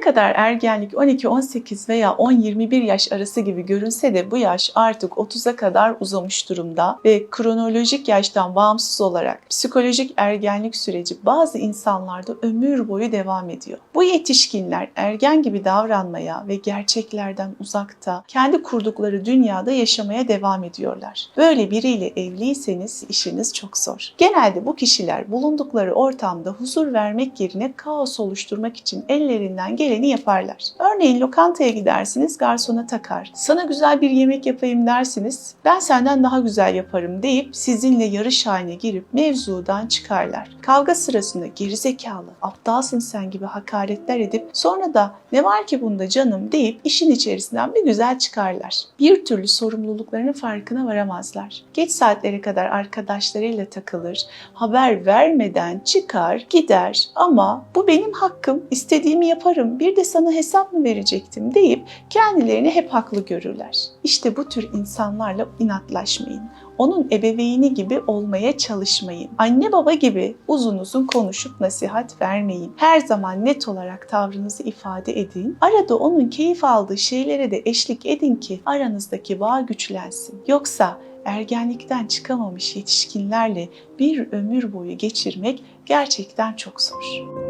ne kadar ergenlik 12-18 veya 10-21 yaş arası gibi görünse de bu yaş artık 30'a kadar uzamış durumda ve kronolojik yaştan bağımsız olarak psikolojik ergenlik süreci bazı insanlarda ömür boyu devam ediyor. Bu yetişkinler ergen gibi davranmaya ve gerçeklerden uzakta kendi kurdukları dünyada yaşamaya devam ediyorlar. Böyle biriyle evliyseniz işiniz çok zor. Genelde bu kişiler bulundukları ortamda huzur vermek yerine kaos oluşturmak için ellerinden geleni yaparlar. Örneğin lokantaya gidersiniz garsona takar. Sana güzel bir yemek yapayım dersiniz. Ben senden daha güzel yaparım deyip sizinle yarış haline girip mevzudan çıkarlar. Kavga sırasında gerizekalı, aptalsın sen gibi hakaretler edip sonra da ne var ki bunda canım deyip işin içerisinden bir güzel çıkarlar. Bir türlü sorumluluklarının farkına varamazlar. Geç saatlere kadar arkadaşlarıyla takılır, haber vermeden çıkar, gider ama bu benim hakkım, istediğimi yaparım, bir de sana hesap mı verecektim deyip kendilerini hep haklı görürler. İşte bu tür insanlarla inatlaşmayın. Onun ebeveyni gibi olmaya çalışmayın. Anne baba gibi uzun uzun konuşup nasihat vermeyin. Her zaman net olarak tavrınızı ifade edin. Arada onun keyif aldığı şeylere de eşlik edin ki aranızdaki bağ güçlensin. Yoksa ergenlikten çıkamamış yetişkinlerle bir ömür boyu geçirmek gerçekten çok zor.